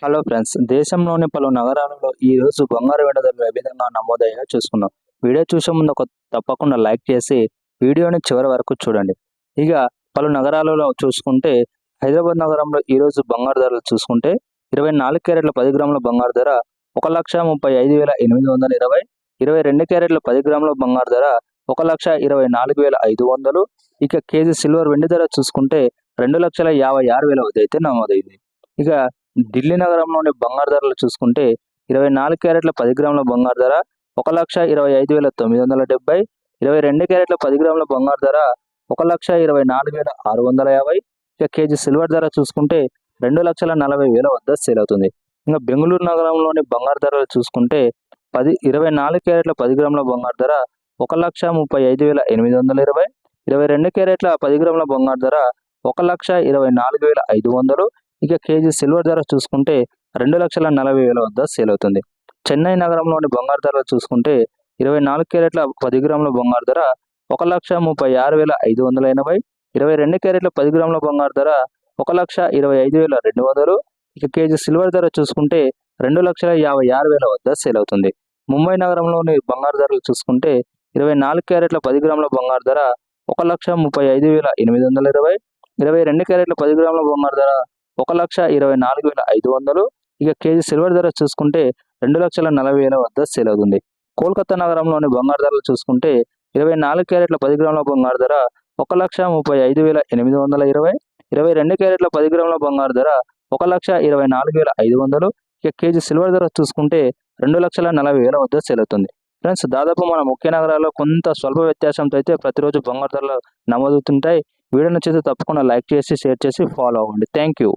Hello friends దేశంలోని పలు నగరాలలో ఈ రోజు బంగారు వెండి ధరలు ఏ విధంగా నమోదయ్యా చూసుకుందాం. వీడియో చూసే ముందు ఒక తప్పకుండా లైక్ చేసి వీడియోని చివరి వరకు చూడండి. ఇక పలు నగరాలలో చూసుకుంటే హైదరాబాద్ నగరంలో ఈ రోజు బంగారు ధరలు చూసుకుంటే ఇరవై నాలుగు క్యారెట్ల పది గ్రాముల బంగారు ధర ఒక లక్ష ముప్పై ఐదు వేల ఎనిమిది వందల ఇరవై ఇరవై రెండు క్యారెట్ల పది గ్రాముల బంగారు ధర ఒక లక్ష ఇరవై నాలుగు వేల ఐదు వందలు. ఇక కేజీ సిల్వర్ వెండి ధర చూసుకుంటే రెండు లక్షల యాభై ఆరు వేల వద్ద అయితే నమోదైంది. ఇక ఢిల్లీ నగరంలోని బంగారు ధరలు చూసుకుంటే ఇరవై నాలుగు క్యారెట్ల పది గ్రాముల బంగారు ధర ఒక లక్ష ఇరవై ఐదు వేల తొమ్మిది వందల డెబ్బై ఇరవై రెండు క్యారెట్ల పది గ్రాముల బంగారు ధర ఒక లక్ష ఇరవై నాలుగు వేల ఆరు వందల యాభై. ఇక కేజీ సిల్వర్ ధర చూసుకుంటే రెండు లక్షల నలభై వేల వద్ద సేల్ అవుతుంది. ఇంకా బెంగళూరు నగరంలోని బంగారు ధరలు చూసుకుంటే పది ఇరవై నాలుగు క్యారెట్ల పది గ్రాముల బంగారు ధర ఒక లక్ష ముప్పై ఐదు వేల ఎనిమిది వందల ఇరవై. ఇరవై రెండు క్యారెట్ల పది గ్రాముల బంగారు ధర ఒక లక్ష ఇరవై నాలుగు వేల ఐదు వందలు. ఇక కేజీ సిల్వర్ ధర చూసుకుంటే రెండు లక్షల నలభై వేల వద్ద సేల్ అవుతుంది. చెన్నై నగరంలోని బంగారు ధరలు చూసుకుంటే ఇరవై నాలుగు క్యారెట్ల పది గ్రాముల బంగారు ధర ఒక లక్ష ముప్పై ఆరు వేల ఐదు వందల ఎనభై ఇరవై రెండు క్యారెట్ల పది గ్రాముల బంగారు ధర ఒక లక్ష ఇరవై ఐదు వేల రెండు వందలు. ఇక కేజీ సిల్వర్ ధర చూసుకుంటే రెండు లక్షల యాభై ఆరు వేల వద్ద సేల్ అవుతుంది. ముంబై నగరంలోని బంగారు ధరలు చూసుకుంటే ఇరవై నాలుగు క్యారెట్ల పది గ్రాముల బంగారు ధర ఒక లక్ష ముప్పై ఐదు వేల ఎనిమిది వందల ఇరవై ఇరవై రెండు క్యారెట్ల పది గ్రాముల బంగారు ధర ఒక లక్ష ఇరవై నాలుగు వేల ఐదు వందలు. ఇక కేజీ సిల్వర్ ధర చూసుకుంటే రెండు లక్షల నలభై వేల వద్ద సేల్ అవుతుంది. కోల్కతా నగరంలోని బంగారు ధరలు చూసుకుంటే ఇరవై నాలుగు క్యారెట్ల పది గ్రాముల బంగారు ధర ఒక లక్ష ముప్పై ఐదు వేల ఎనిమిది వందల ఇరవై. ఇరవై రెండు క్యారెట్ల పది గ్రాముల బంగారు ధర ఒక లక్ష ఇరవై నాలుగు వేల ఐదు వందలు. ఇక కేజీ సిల్వర్ ధర చూసుకుంటే రెండు లక్షల నలభై వేల వద్ద సేల్ అవుతుంది. ఫ్రెండ్స్ దాదాపు మన ముఖ్య నగరాల్లో కొంత స్వల్ప వ్యత్యాసంతో అయితే ప్రతిరోజు బంగారు ధరలు నమోదవుతుంటాయి. వీడియో నచ్చితే తప్పకుండా లైక్ చేసి షేర్ చేసి ఫాలో అవ్వండి. Thank you